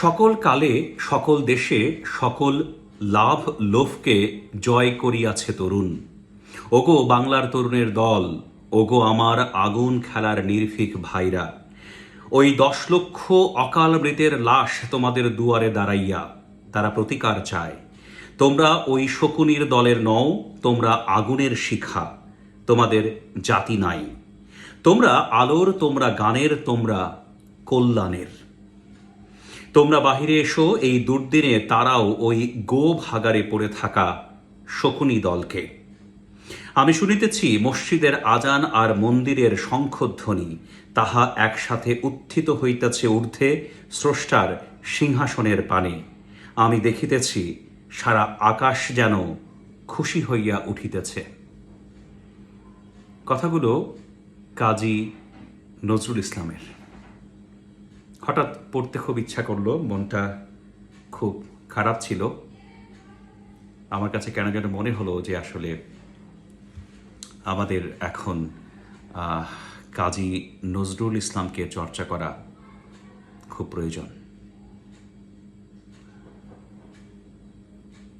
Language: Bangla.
সকল কালে, সকল দেশে, সকল লাভ লোভকে জয় করিয়াছে তরুণ। ওগো বাংলার তরুণের দল, ওগো আমার আগুন খেলার নির্ভীক ভাইরা। ওই দশ লক্ষ অকাল মৃতের লাশ তোমাদের দুয়ারে দাঁড়াইয়া তারা প্রতিকার চায়। তোমরা ওই শকুনির দলের নও, তোমরা আগুনের শিখা, তোমাদের জাতি নাই। তোমরা আলোর, তোমরা গানের, তোমরা কল্যাণের। তোমরা বাহিরে এসো, এই দুর্দিনে তারাও ওই গো ভাগারে পড়ে থাকা শকুনি দলকে। আমি শুনিতেছি, মসজিদের আজান আর মন্দিরের শঙ্খধ্বনি, তাহা একসাথে উত্থিত হইতেছে ঊর্ধ্বে স্রষ্টার সিংহাসনের পানে। আমি দেখিতেছি, সারা আকাশ যেন খুশি হইয়া উঠিতেছে। কথাগুলো কাজী নজরুল ইসলামের। হঠাৎ পড়তে খুব ইচ্ছা করল, মনটা খুব খারাপ ছিল। আমার কাছে কেন যেন মনে হলো যে আসলে আমাদের এখন কাজী নজরুল ইসলামকে চর্চা করা খুব প্রয়োজন।